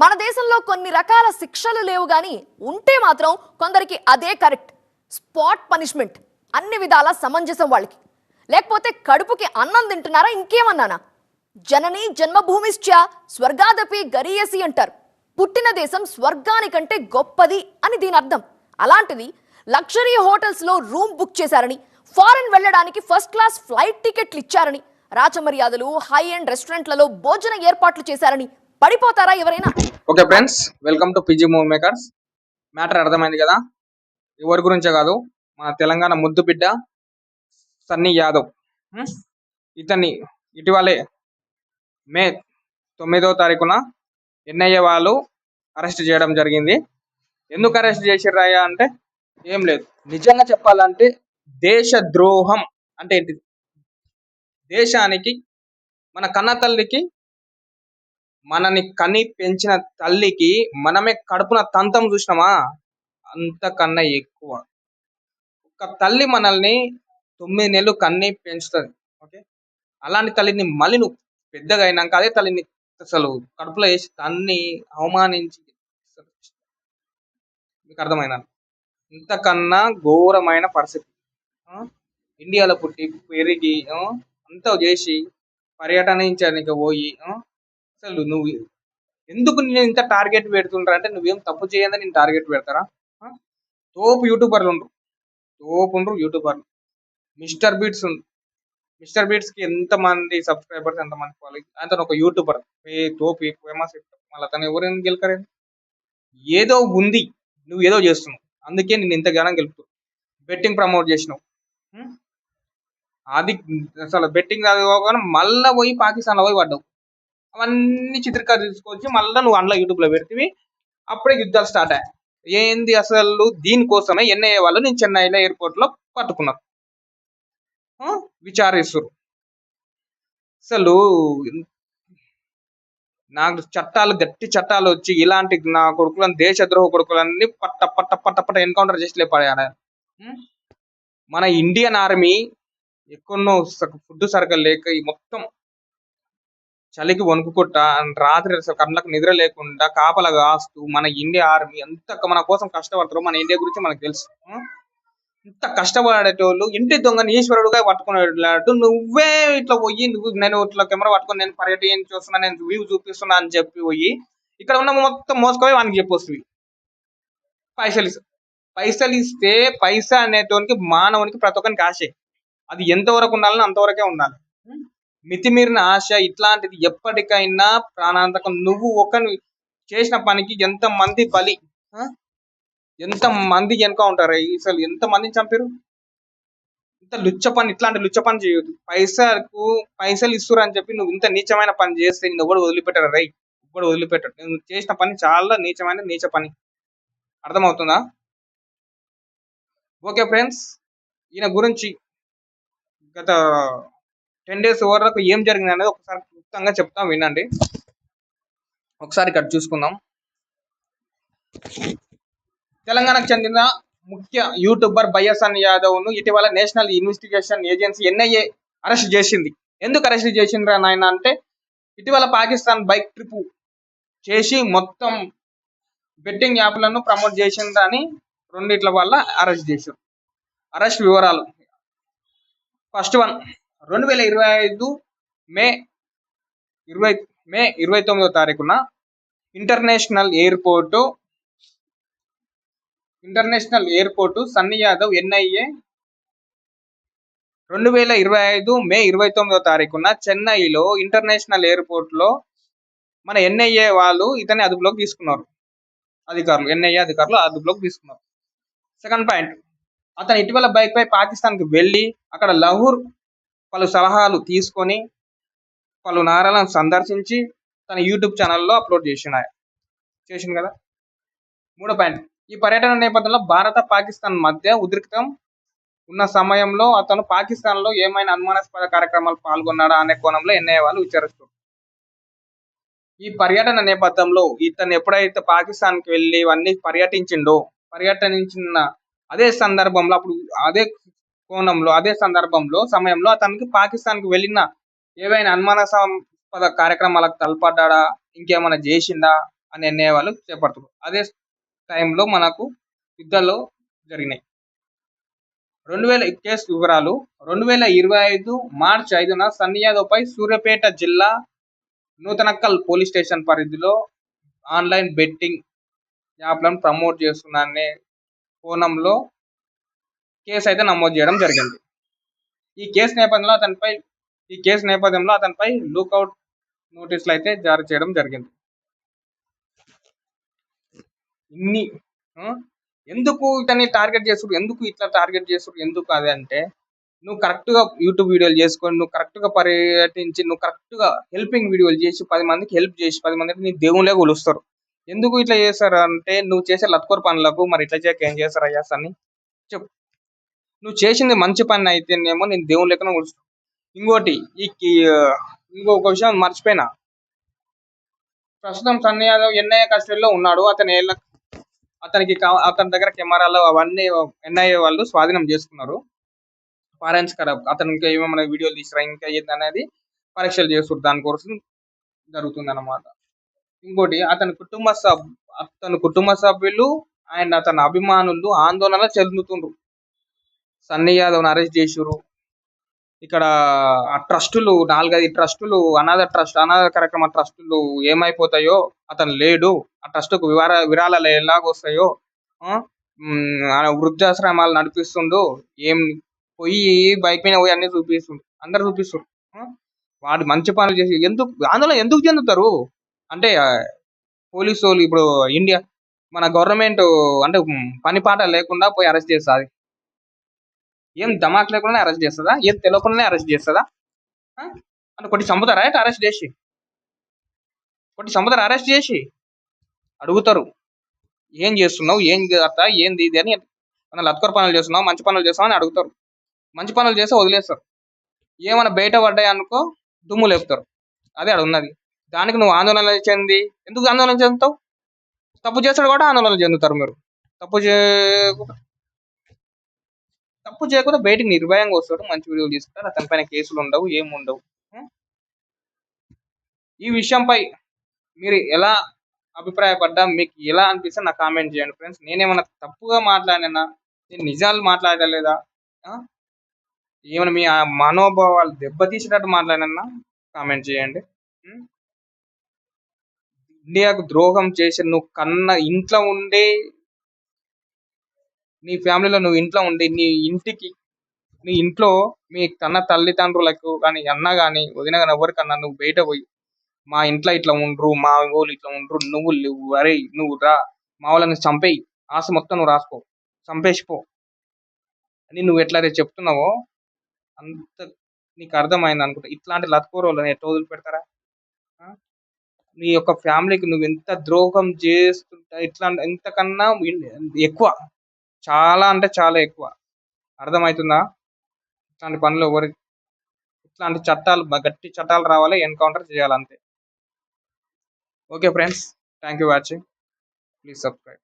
మన దేశంలో కొన్ని రకాల శిక్షలు లేవు గాని ఉంటే మాత్రం కొందరికి అదే కరెక్ట్. Spot punishment. అన్ని విధాల సమంజసం వాళ్ళకి. లేకపోతే కడుపుకి అన్నం తింటున్నారా ఇంకేమన్నానా? జనని జన్మభూమిశ్చ స్వర్గాదపి గరీయసి అంటారు. పుట్టిన దేశం స్వర్గానికంటే గొప్పది అని దీని అర్థం. అలాంటిది లగ్జరీ హోటల్స్లో రూమ్ బుక్ చేశారని ఫారెన్ వెళ్ళడానికి ఫస్ట్ క్లాస్ ఫ్లైట్ టికెట్లు ఇచ్చారని రాచమర్యాదలు హై ఎండ్ రెస్టారెంట్లలో భోజన ఏర్పాట్లు చేశారని పడిపోతారా ఎవరైనా? Okay friends welcome to PG movie makers. Matter అర్థమైంది కదా? ఎవరి గురించే కాదు మన తెలంగాణ ముద్దు బిడ్డ సన్నీ యాదవ్. ఇతన్ని ఇటీవలే మే తొమ్మిదవ తారీఖున ఎన్ఐఏ వాళ్ళు అరెస్ట్ చేయడం జరిగింది. ఎందుకు అరెస్ట్ చేసిర్రాయా అంటే ఏం లేదు. నిజంగా చెప్పాలంటే దేశ ద్రోహం అంటే ఏంటిది? దేశానికి మన కన్న తల్లికి మనని కని పెంచిన తల్లికి మనమే కడుపున తంతం చూసినామా? అంతకన్నా ఎక్కువ. ఒక తల్లి మనల్ని తొమ్మిది నెలలు కన్ని పెంచుతుంది. ఓకే? అలాంటి తల్లిని మళ్ళీ నువ్వు పెద్దగా అయినాక అదే తల్లిని అసలు కడుపులో వేసి తన్ని అవమానించి మీకు అర్థమైన ఇంతకన్నా ఘోరమైన పరిస్థితి. ఇండియాలో పుట్టి పెరిగి అంతా చేసి పర్యటనించడానికి పోయి అసలు నువ్వు ఎందుకు నేను ఇంత టార్గెట్ పెడుతుంటారు అంటే నువ్వేం తప్పు చేయదని నేను టార్గెట్ పెడతారా? తోపు యూట్యూబర్లు ఉండరు. తోపు ఉండరు యూట్యూబర్లు. మిస్టర్ బీట్స్ ఉంది మిస్టర్ బీట్స్కి ఎంతమంది సబ్స్క్రైబర్స్ ఎంత మంది ఫాలోయింగ్ అతను ఒక యూట్యూబర్. ఏ తోపు ఫేమస్ మళ్ళీ అతను ఎవరైనా గెలకలేదు ఏదో? ఉంది. నువ్వు ఏదో చేస్తున్నావు. అందుకే నేను ఇంత జ్ఞానం బెట్టింగ్ ప్రమోట్ చేసినావు. అది అసలు బెట్టింగ్ చదువుకోగానే మళ్ళీ పోయి పాకిస్తాన్లో పోయి పడ్డావు. అవన్నీ చిత్రకారు తీసుకొచ్చి మళ్ళీ నువ్వు అందులో యూట్యూబ్లో పెడితే అప్పుడే యుద్ధాలు స్టార్ట్ అయ్యాయి. ఏంది అసలు? దీనికోసమే ఎన్ఐఏ వాళ్ళు నేను చెన్నైలో ఎయిర్పోర్ట్లో పట్టుకున్నారు. ఆ? అసలు నాకు చట్టాలు గట్టి చట్టాలు వచ్చి ఇలాంటి నా కొడుకులను దేశద్రోహ కొడుకులన్నీ పట్ట పట్ట పట్ట పట్ట ఎన్కౌంటర్ చేసి లేపాడు మన ఇండియన్ ఆర్మీ ఎక్కడో ఫుడ్ సరిగ్గా లేక ఈ మొత్తం చలికి వణుకుకుంటా రాత్రి అసలు కళ్ళకు నిద్ర లేకుండా కాపలా కాస్తూ మన ఇండియా ఆర్మీ ఎంత మన కోసం కష్టపడతారో మన ఇండియా గురించి మనకు తెలుసు. ఇంత కష్టపడేటోళ్ళు ఇంటి దొంగని ఈశ్వరుడుగా పట్టుకునేటట్టు నువ్వే ఇట్లా పోయి నువ్వు నేను ఇట్లా కెమెరా పట్టుకొని నేను పర్యటన చూస్తున్నా నేను వ్యూ చూపిస్తున్నా అని చెప్పి పోయి ఇక్కడ ఉన్న మొత్తం మోసుకొని వానికి చెప్పొస్తుంది పైసలు ఇస్తా పైసలు ఇస్తే పైసా అనేటోనికి మానవునికి ప్రతి ఒక్కరికి ఆశే. అది ఎంతవరకు ఉండాలని అంతవరకే ఉండాలి. మితిమీరిన ఆశ ఇట్లాంటిది ఎప్పటికైనా ప్రాణాంతకం. నువ్వు ఒక చేసిన పనికి ఎంత మంది బలి ఎంత మంది వెనుక ఉంటారు? అసలు ఎంత మందిని చంపారు ఇంత లుచ్చ పని ఇట్లాంటి లుచ్చ పని చేయొద్దు. పైసలకు పైసలు ఇస్తురు అని చెప్పి నువ్వు ఇంత నీచమైన పని చేస్తే నేను ఎవడు వదిలిపెట్టారు రై ఎవడు వదిలిపెట్టాడు? నువ్వు చేసిన పని చాలా నీచమైన నీచ పని. అర్థమవుతుందా? ఓకే ఫ్రెండ్స్ ఈయన గురించి గత టెన్ డేస్ వరకు ఏం జరిగింది అనేది ఒకసారి క్లుప్తంగా చెప్తాం వినండి. ఒకసారి ఇక్కడ చూసుకుందాం. తెలంగాణకు చెందిన ముఖ్య యూట్యూబర్ బయ్యసన్ యాదవ్ను ఇటీవల national investigation agency NIA arrest చేసింది. ఎందుకు అరెస్ట్ చేసిండ్రా నాయన అంటే ఇటీవల పాకిస్తాన్ బైక్ ట్రిప్ చేసి మొత్తం బెట్టింగ్ యాప్లను ప్రమోట్ చేసిందని రెండిట్ల వల్ల అరెస్ట్ చేశారు. అరెస్ట్ వివరాలు. ఫస్ట్ వన్ రెండు వేల ఇరవై ఐదు మే ఇరవై మే ఇరవై తొమ్మిదో తారీఖున international airport international airport Sunny Yadav NIA రెండు వేల ఇరవై ఐదు మే ఇరవై తొమ్మిదో తారీఖున చెన్నైలో ఇంటర్నేషనల్ ఎయిర్పోర్ట్లో మన ఎన్ఐఏ వాళ్ళు ఇతని అదుపులోకి తీసుకున్నారు. అధికారులు ఎన్ఐఏ అధికారులు అదుపులోకి తీసుకున్నారు. సెకండ్ పాయింట్ అతను ఇటీవల బైక్పై పాకిస్తాన్కి వెళ్ళి అక్కడ లహూర్ పలు సలహాలు తీసుకొని పలు నారాలను సందర్శించి తన యూట్యూబ్ ఛానల్లో అప్లోడ్ చేసిన చేసింది కదా? మూడో పాయింట్. ఈ పర్యటన నేపథ్యంలో భారత పాకిస్తాన్ మధ్య ఉద్రిక్తం ఉన్న సమయంలో అతను పాకిస్తాన్లో ఏమైనా అనుమానాస్పద కార్యక్రమాలు పాల్గొన్నాడా అనే కోణంలో ఎన్ఐఏ వాళ్ళు విచారిస్తారు ఈ పర్యటన నేపథ్యంలో ఇతను ఎప్పుడైతే పాకిస్తాన్కి వెళ్ళి ఇవన్నీ పర్యటించిండో పర్యటించిన అదే సందర్భంలో అప్పుడు అదే కోణంలో అదే సందర్భంలో సమయంలో అతనికి పాకిస్తాన్కి వెళ్ళిన ఏవైనా అనుమానాస్పద కార్యక్రమాలకు తలపడ్డా ఇంకేమైనా చేసిందా అని ఎన్ఐఏ వాళ్ళు చేపడుతున్నారు. అదే టైంలో మనకు యుద్ధాలు జరిగినాయి. రెండు వేల కేసు వివరాలు రెండు వేల ఇరవై ఐదు మార్చి ఐదున సన్నీ యాదవ్పై సూర్యాపేట జిల్లా నూతనక్కల్ పోలీస్ స్టేషన్ పరిధిలో ఆన్లైన్ బెట్టింగ్ యాప్లను ప్రమోట్ చేస్తున్నానే కోణంలో కేసు అయితే నమోదు చేయడం జరిగింది. ఈ కేసు నేపథ్యంలో అతనిపై ఈ కేసు నేపథ్యంలో అతనిపై లుకౌట్ నోటీసులు అయితే జారీ చేయడం జరిగింది. ఇన్ని ఎందుకు ఇతన్ని టార్గెట్ చేసుడు ఎందుకు ఇట్లా టార్గెట్ చేసుడు ఎందుకు అది అంటే నువ్వు కరెక్ట్గా యూట్యూబ్ వీడియోలు చేసుకొని నువ్వు కరెక్ట్గా పర్యటించి నువ్వు కరెక్ట్గా హెల్పింగ్ వీడియోలు చేసి పది మందికి హెల్ప్ చేసి పది మందికి నీ దేవుళ్ళే కొలుస్తారు. ఎందుకు ఇట్లా చేస్తారు అంటే నువ్వు చేసే లత్కోర్ పనులకు మరి ఇట్లా చేయక ఏం చేస్తారు అయ్యా అని చెప్పు. నువ్వు చేసింది మంచి పని అయితేనేమో నేను దేవుని లెక్కన కొలుస్తాను ఇంకోటి ఈ ఇంకొక విషయం మర్చిపోయినా. ప్రస్తుతం సన్నీ యాదవ్ ఎన్ఐఏ కస్టడీలో ఉన్నాడు. అతని అతనికి అతని దగ్గర కెమెరాలు అవన్నీ ఎన్ఐఏ వాళ్ళు స్వాధీనం చేసుకున్నారు. ఫారెన్సిక్ అతను ఇంకా ఏమేమైనా వీడియోలు తీసిరా ఇంకా ఏంది అనేది పరీక్షలు చేస్తారు దాని కోసం జరుగుతుంది అనమాట ఇంకోటి అతని కుటుంబ సభ్ అతని కుటుంబ సభ్యులు అండ్ అతని అభిమానులు ఆందోళన చెందుతుండ్రు. సన్నీ యాదవ్ని అరెస్ట్ చేసిర్రు. ఇక్కడ ఆ ట్రస్టులు నాలుగైదు ట్రస్టులు అనాథ ట్రస్ట్ అనాథ కార్యక్రమ ట్రస్టులు ఏమైపోతాయో అతను లేడు. ఆ ట్రస్టుకు వివర విరాళాలు ఎలాగొస్తాయో ఆ, వృద్ధాశ్రమాలు నడిపిస్తుండు. ఏం పోయి బైక్ మీద పోయి అన్ని చూపిస్తుండు. అందరు చూపిస్తుండు వాడు మంచి పనులు చేసి ఎందుకు ఆందోళన ఎందుకు చెందుతారు? అంటే పోలీసు వాళ్ళు ఇప్పుడు ఇండియా మన గవర్నమెంట్ అంటే పని పాట లేకుండా పోయి అరెస్ట్ చేస్తుంది ఏం ధమాక్ లేకుండానే అరెస్ట్ చేస్తుందా? ఏం తెలియకుండానే అరెస్ట్ చేస్తుందా? ఆ? అంటే కొట్టి చంపుతారా? అయితే అరెస్ట్ చేసి? కొట్టి చంపుతారు? అరెస్ట్ చేసి? అడుగుతారు. ఏం చేస్తున్నావు? ఏం అత్త? ఏంది ఇది అని మన లత్కర పనులు చేస్తున్నావు? మంచి పనులు చేస్తున్నావు అని అడుగుతారు. మంచి పనులు చేస్తే వదిలేస్తారు. ఏమైనా బయట పడ్డాయి అనుకో దుమ్ము లేపుతారు. అదే అక్కడ ఉన్నది. దానికి నువ్వు ఆందోళన చెంది. ఎందుకు ఆందోళన చెందుతావు? తప్పు చేస్తాడు కూడా ఆందోళన చెందుతారు మీరు. తప్పు చే తప్పు చేయకుండా బయటికి నిర్భయంగా వస్తాడు మంచి వీడియోలు తీసుకుంటాడు అతని పైన కేసులు ఉండవు ఏమి ఉండవు. ఈ విషయంపై మీరు ఎలా అభిప్రాయపడ్డా మీకు ఎలా అనిపిస్తే నాకు కామెంట్ చేయండి ఫ్రెండ్స్. నేనేమన్నా తప్పుగా మాట్లాడినా నేను నిజాలు మాట్లాడలేదా? ఏమైనా మీ మనోభావాలు దెబ్బతీసేటట్టు మాట్లాడినా కామెంట్ చేయండి. ఇండియాకు ద్రోహం చేసి నువ్వు కన్న ఇంట్లో ఉండే నీ ఫ్యామిలీలో నువ్వు ఇంట్లో ఉండి నీ ఇంటికి నీ ఇంట్లో మీ కన్న తల్లిదండ్రులకు కానీ అన్న కానీ వదిన కానీ ఎవరికన్నా నువ్వు బయట పోయి మా ఇంట్లో ఇట్లా ఉండ్రు మా ఊళ్ళు ఇట్లా ఉండ్రు నువ్వు లేవు. అరే నువ్వు రా మా వాళ్ళని చంపేయి. ఆశ మొత్తం నువ్వు రాసుకో. చంపేసిపో అని నువ్వు ఎట్లయితే చెప్తున్నావో అంత నీకు అర్థమైంది అనుకుంటా. ఇట్లాంటి లత్కోరోళ్ళని ఎట్లా వదిలిపెడతారా? నీ యొక్క ఫ్యామిలీకి నువ్వు ఎంత ద్రోహం చేస్తుంటా ఇట్లా ఎంతకన్నా ఎక్కువ. చాలా అంటే చాలా ఎక్కువ. అర్థమవుతుందా ఇట్లాంటి పనులు ఎవరి ఇట్లాంటి చట్టాలు గట్టి చట్టాలు రావాలి ఎన్కౌంటర్ చేయాలి అంతే okay friends thank you watching. Please subscribe.